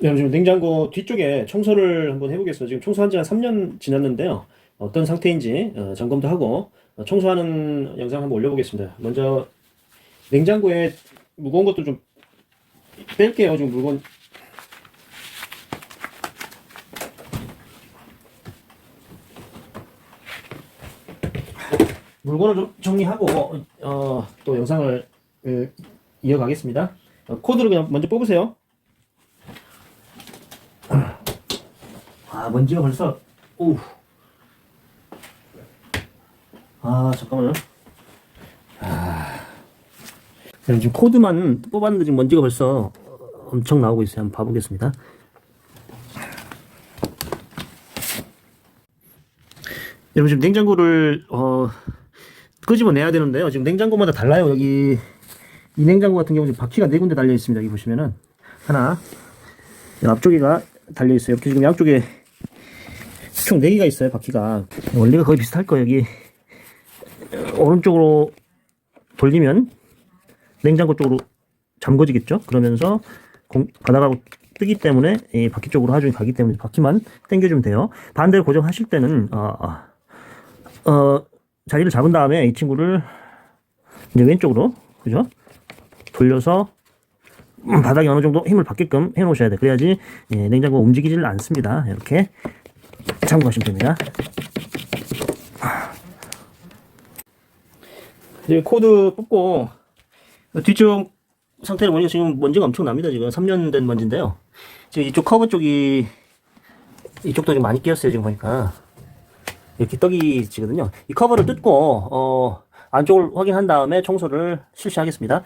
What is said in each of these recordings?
네, 지금 냉장고 뒤쪽에 청소를 한번 해보겠습니다. 지금 청소한 지 한 3년 지났는데요. 어떤 상태인지 어, 점검도 하고 어, 청소하는 영상 한번 올려보겠습니다. 먼저 냉장고에 무거운 것도 좀 뺄게요. 지금 물건 물건을 좀 정리하고 어, 또 영상을 어, 이어가겠습니다. 어, 코드를 그냥 먼저 뽑으세요. 아 먼지가 벌써 오. 아 잠깐만요. 아. 지금 코드만 뽑았는데 지금 먼지가 벌써 엄청 나오고 있어요. 한번 봐보겠습니다. 여러분 지금 냉장고를 어, 끄집어내야 되는데요. 지금 냉장고마다 달라요. 여기 이 냉장고 같은 경우 지금 바퀴가 네 군데 달려 있습니다. 여기 보시면은 하나 이 앞쪽에가 달려 있어요. 이렇게 지금 양쪽에 총 4개가 있어요, 바퀴가. 원리가 거의 비슷할 거예요, 여기. 오른쪽으로 돌리면 냉장고 쪽으로 잠궈지겠죠? 그러면서 공, 바닥하고 뜨기 때문에 이 바퀴 쪽으로 하중이 가기 때문에 바퀴만 당겨주면 돼요. 반대로 고정하실 때는, 어, 어, 어, 자리를 잡은 다음에 이 친구를 이제 왼쪽으로, 그죠? 돌려서 음, 바닥에 어느 정도 힘을 받게끔 해 놓으셔야 돼. 그래야지 예, 냉장고 움직이지를 않습니다. 이렇게 참고하시면 됩니다. 이제 코드 뽑고 뒤쪽 상태를 보니까 지금 먼지가 엄청 납니다. 지금 3년 된 먼지인데요. 지금 이쪽 커버 쪽이 이쪽도 좀 많이 끼었어요. 지금 보니까 이렇게 떡이 지거든요. 이 커버를 뜯고 어, 안쪽을 확인한 다음에 청소를 실시하겠습니다.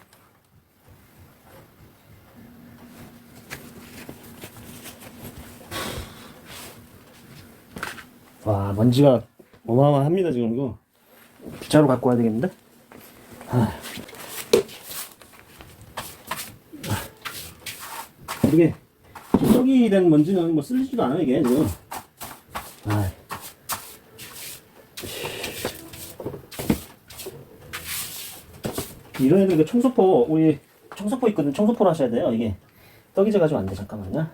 와 먼지가 어마어마합니다 지금 이거. 빗자루 갖고 와야 되겠는데? 아. 이게 썩이 된 먼지는 뭐 쓸리지도 않아요 이게 지금. 아. 이런 애들 그 청소포 우리 청소포 있거든. 청소포로 하셔야 돼요 이게. 떡이 져가지고 안돼 잠깐만요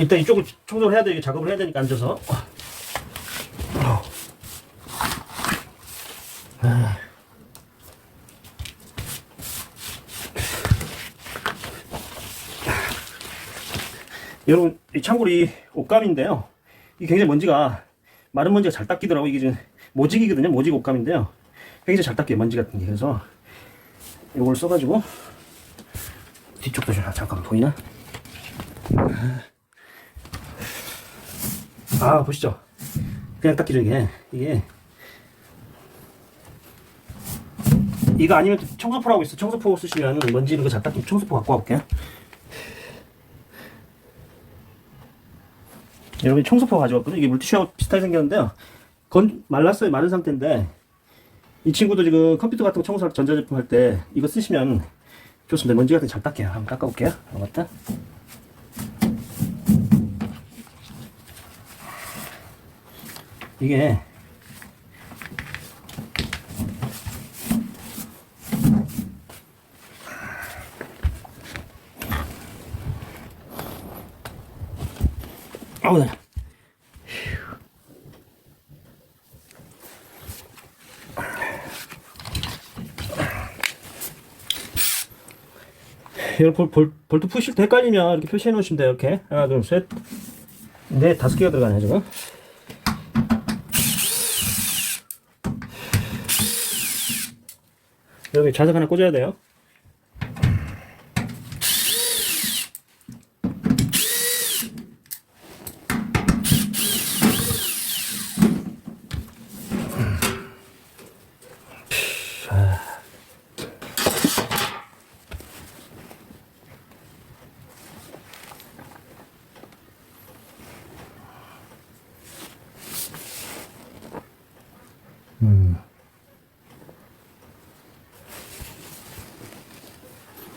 일단 이쪽을 청소를 해야 돼. 작업을 해야 되니까 앉아서. 아. 여러분, 이 창고리 옷감인데요. 이게 굉장히 먼지가, 마른 먼지가 잘 닦이더라고. 이게 지금 모직이거든요. 모직 옷감인데요. 굉장히 잘 닦여요. 먼지 같은 게. 그래서 이걸 써가지고 뒤쪽도 좀 잠깐 보이나? 아 보시죠. 그냥 닦이죠 이게. 이게 이거 아니면 청소포라고 있어. 청소포 쓰시면 먼지 이런 거잘 닦이면 청소포 갖고 와볼게요. 여러분 청소포 가져왔거든요. 이게 물티슈하고 비슷하게 생겼는데요. 건 말랐어요. 마른 상태인데 이 친구도 지금 컴퓨터 같은 거 청소할 때 전자제품 할 때 이거 쓰시면 좋습니다. 먼지 같은 거잘 닦여요. 한번 닦아볼게요. 맞다. 이게 아우 네. 볼, 볼, 볼트 푸실 때 헷갈리면 이렇게 표시해 놓으시면 돼요. 이렇게. 하나, 둘, 셋. 네, 다섯 개가 들어가네, 지금. 여기 자석 하나 꽂아야 돼요.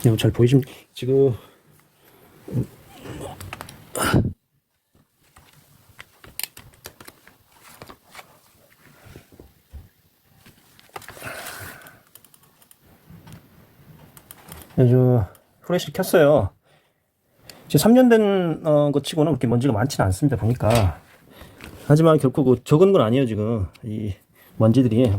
이거 잘 보이심 지금 저 후레쉬 켰어요. 지금 3년 된 어, 것 치고는 그렇게 먼지가 많지는 않습니다. 보니까. 하지만 결코 그 적은 건 아니에요. 지금 이 먼지들이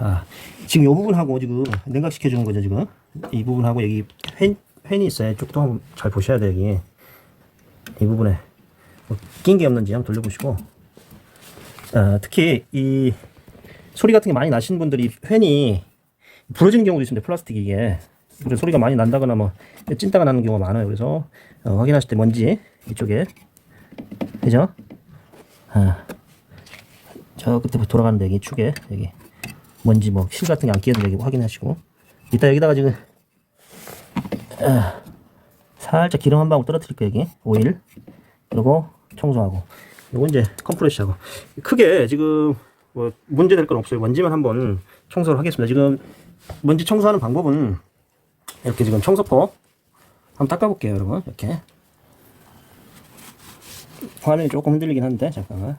아, 지금 이 부분하고 지금 냉각시켜 주는 거죠 지금 이 부분하고 여기 팬 팬이 있어요. 이쪽도 한번 잘 보셔야 돼요 여기 이 부분에 뭐 낀게 없는지 한번 돌려보시고 아, 특히 이 소리 같은 게 많이 나시는 분들이 팬이 부러지는 경우도 있습니다. 플라스틱 이게 소리가 많이 난다거나 뭐 찐따가 나는 경우가 많아요. 그래서 어, 확인하실 때 먼지 이쪽에 그죠? 아, 저 끝에 돌아가는 데 여기 축에 여기 먼지 뭐 실 같은 게안 여기 확인하시고. 이따 여기다가 지금 아, 살짝 기름 한 방울 떨어뜨릴 거예요 여기. 오일. 그리고 청소하고. 요거 이제 컴프레시하고. 크게 지금 뭐 문제 될 건 없어요. 먼지만 한번 청소를 하겠습니다. 지금 먼지 청소하는 방법은 이렇게 지금 청소포 한번 닦아볼게요 여러분. 이렇게. 화면이 조금 흔들리긴 한데 잠깐만.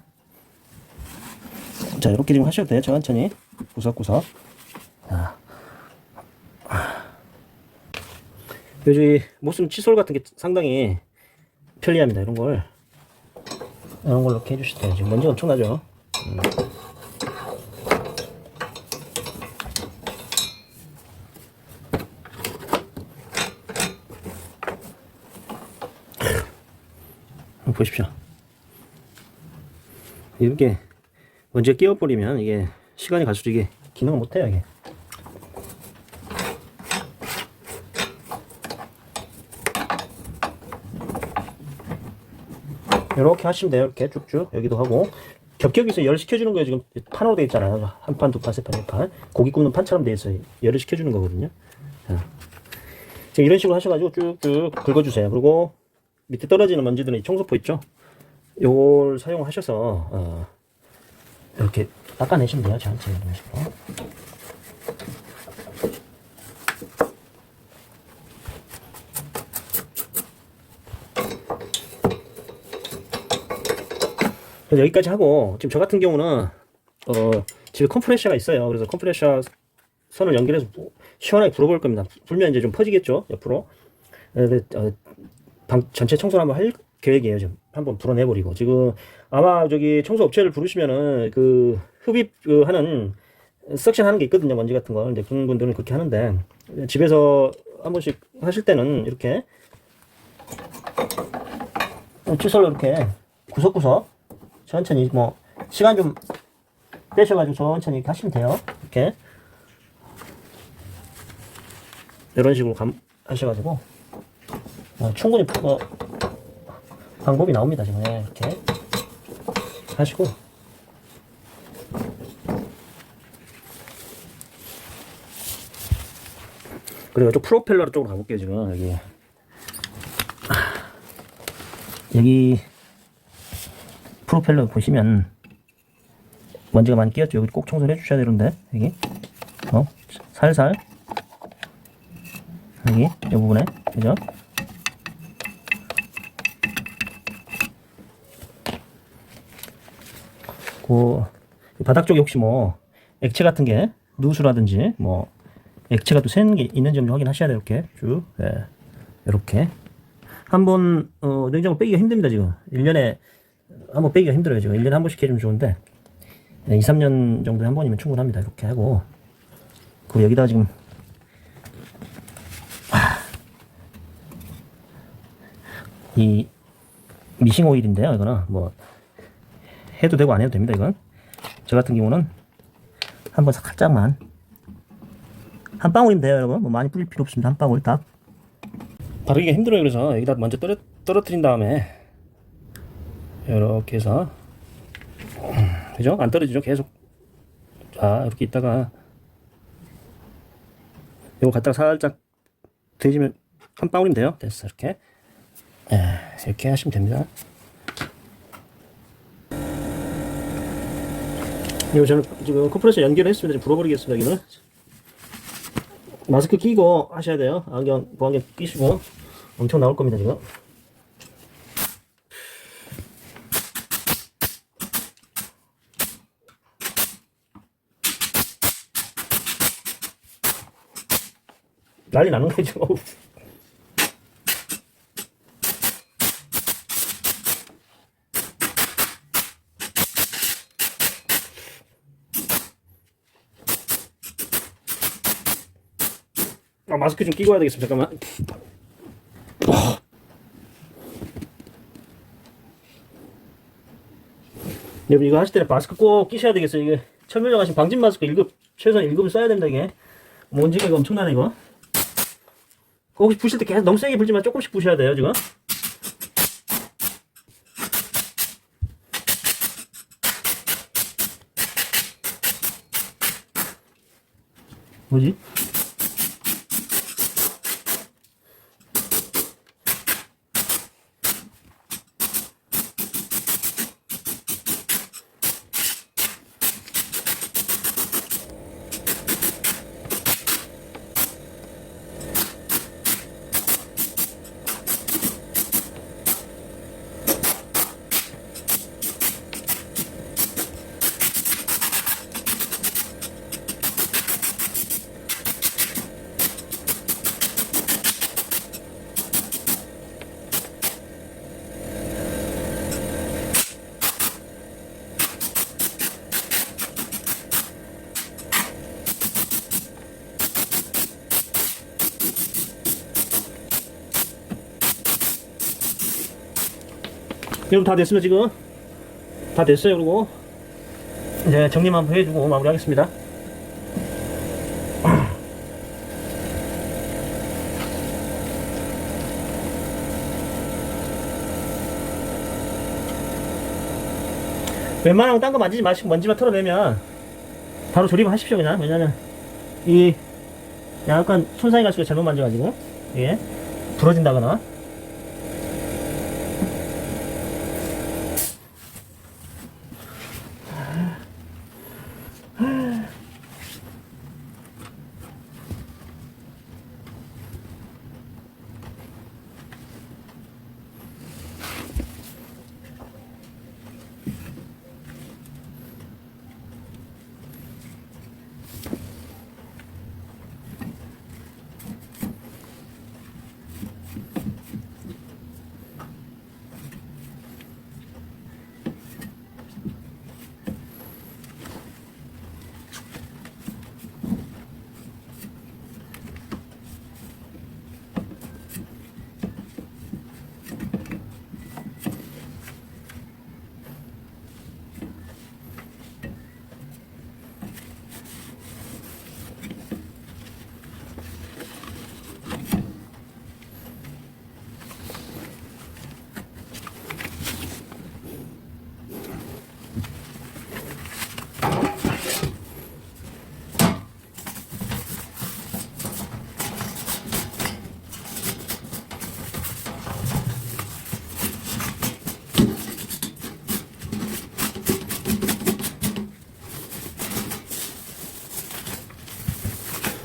자 이렇게 지금 하셔도 돼요 천천히 구석구석 자. 요즘 무슨 칫솔 같은 게 상당히 편리합니다 이런 걸 이런 걸로 이렇게 해주실 때 지금 먼지 엄청나죠 음. 보십시오 이렇게 먼지가 끼어버리면 이게 시간이 갈수록 이게 기능을 못해요 이게. 이렇게 하시면 돼요 이렇게 쭉쭉. 여기도 하고. 겹겹이서 열을 식혀주는 거예요 지금. 판으로 되어 있잖아요. 한 판, 두 판, 세 판, 네 판. 고기 굽는 판처럼 되어 있어요. 열을 식혀주는 거거든요. 자. 지금 이런 식으로 하셔가지고 쭉쭉 긁어주세요. 그리고 밑에 떨어지는 먼지들은 이 청소포 있죠? 요걸 사용하셔서 어, 이렇게 닦아내시면 돼요 천천히 이런 식으로 그래서 여기까지 하고 지금 저 같은 경우는 어 집에 컴프레셔가 있어요. 그래서 컴프레셔 선을 연결해서 부- 시원하게 불어볼 겁니다. 불면 이제 좀 퍼지겠죠 옆으로. 그래서 어, 방 전체 청소를 한번 할 계획이에요. 지금 한번 불어내버리고 지금 아마 저기 청소 업체를 부르시면은 그 흡입 그 하는 석션 하는 게 있거든요. 먼지 같은 거. 근데 그런 분들은 그렇게 하는데 집에서 한 번씩 하실 때는 이렇게 칫솔로 이렇게 구석구석 천천히 뭐 시간 좀 빼셔가지고 천천히 하시면 돼요. 이렇게 이런 식으로 감, 하셔가지고 어, 충분히 어, 방법이 나옵니다 지금. 네, 이렇게. 하시고. 그리고 좀 프로펠러 쪽으로 가볼게요 지금. 여기. 여기 프로펠러 보시면 먼지가 많이 끼었죠. 여기 꼭 청소를 해주셔야 되는데 여기. 어 살살. 여기 이 부분에. 그죠? 그 바닥 쪽에 혹시 뭐 액체 같은 게 누수라든지 뭐 액체가 또 새는 게 있는지 좀 확인하셔야 돼요. 이렇게 쭉 예. 이렇게. 한번 어, 냉장고 빼기가 힘듭니다 지금. 1년에 한 번 빼기가 힘들어요 지금. 1년에 한 번씩 해주면 좋은데. 2, 3년 정도에 한 번이면 충분합니다. 이렇게 하고. 그리고 여기다가 지금 아, 이 미싱 오일인데요 이거는. 뭐 해도 되고 안 해도 됩니다 이건. 저 같은 경우는 한번 살짝만. 한 방울이면 돼요 여러분. 뭐 많이 뿌릴 필요 없습니다. 한 방울 딱. 바르기가 힘들어요 그래서. 여기다 먼저 떨어, 떨어뜨린 다음에 이렇게 해서. 그죠? 안 떨어지죠? 계속. 자 이렇게 있다가. 이거 갖다가 살짝 대지면 한 방울이면 돼요. 됐어 이렇게. 예, 이렇게 하시면 됩니다 이거 저는 지금 컴프레서 연결했습니다. 지금 불어버리겠습니다. 여기는 마스크 끼고 하셔야 돼요. 안경 보안경 끼시고 엄청 나올 겁니다 지금. 난리 나는 거죠. 아, 마스크 좀 끼고 와야 되겠습니다. 잠깐만. 여러분 이거 하실 때는 마스크 꼭 끼셔야 되겠어요. 이게 천면역 하신 방진 마스크 1급 최소한 1급을 써야 된다 이게. 먼지가 이거 엄청나네 이거. 혹시 부실 때 계속 너무 세게 불지만 조금씩 부셔야 돼요 지금. 뭐지? 여러분 다 됐으면 지금? 다 됐어요 그리고? 이제 정리만 해주고 마무리하겠습니다. 웬만하면 딴 거 만지지 마시고 먼지만 털어내면 바로 조립을 하십시오 그냥. 왜냐면 이 약간 손상이 갈 수가 잘못 만져가지고 이게 부러진다거나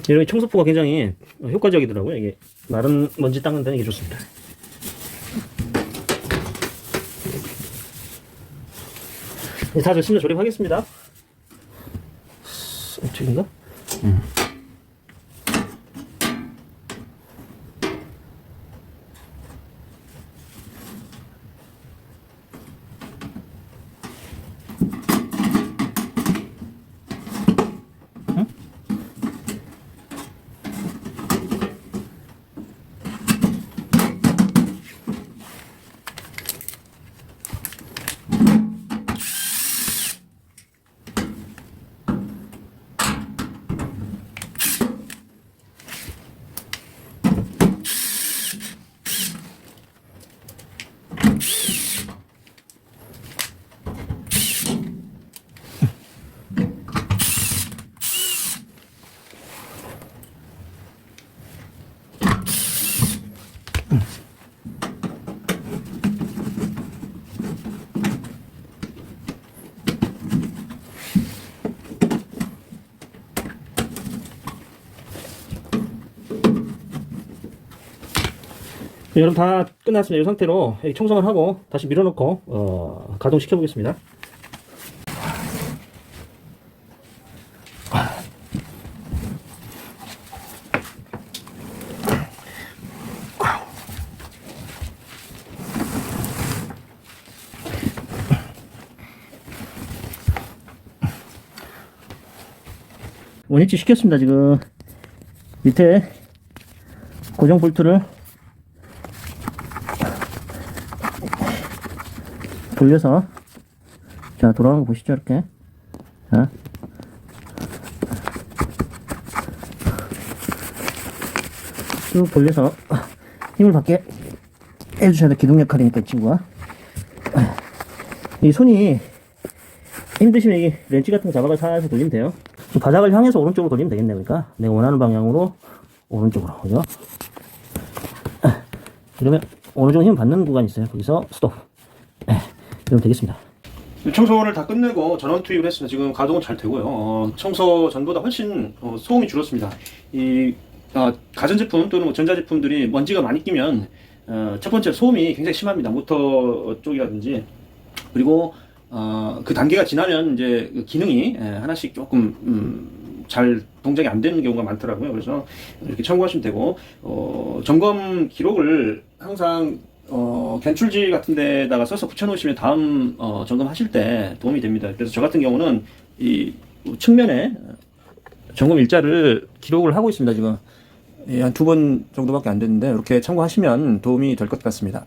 이런 청소포가 굉장히 효과적이더라고요. 이게 마른 먼지 닦는 데는 이게 좋습니다. 이제 다 됐으면 조립하겠습니다. 이쪽인가? 여러분 다 끝났습니다. 이 상태로 청소만 하고 다시 밀어넣고 어, 가동시켜 보겠습니다. 원위치 시켰습니다. 지금 밑에 고정 볼트를 돌려서. 자 돌아가는 거 보시죠 이렇게. 자. 쭉 돌려서 힘을 받게 해주셔야 돼 기둥 역할이니까 이 친구가. 이 손이 힘드시면 이 렌치 같은 거 잡아가 살살 돌리면 돼요. 바닥을 향해서 오른쪽으로 돌리면 되겠네 그러니까. 내가 원하는 방향으로 오른쪽으로 그죠? 이러면 어느 정도 힘 받는 구간이 있어요. 거기서 스톱. 네, 그러면 되겠습니다 청소를 다 끝내고 전원 투입을 했습니다. 지금 가동은 잘 되고요. 어, 청소 전보다 훨씬 어, 소음이 줄었습니다. 이 어, 가전제품 또는 뭐 전자제품들이 먼지가 많이 끼면 어, 첫 번째 소음이 굉장히 심합니다. 모터 쪽이라든지 그리고 어, 그 단계가 지나면 이제 그 기능이 예, 하나씩 조금 음, 잘 동작이 안 되는 경우가 많더라고요. 그래서 이렇게 참고하시면 되고 어, 점검 기록을 항상 어, 견출지 같은 데다가 써서 붙여놓으시면 다음 어, 점검하실 때 도움이 됩니다. 그래서 저 같은 경우는 이 측면에 점검 일자를 기록을 하고 있습니다. 지금 한두 번 정도밖에 안 됐는데 이렇게 참고하시면 도움이 될 것 같습니다.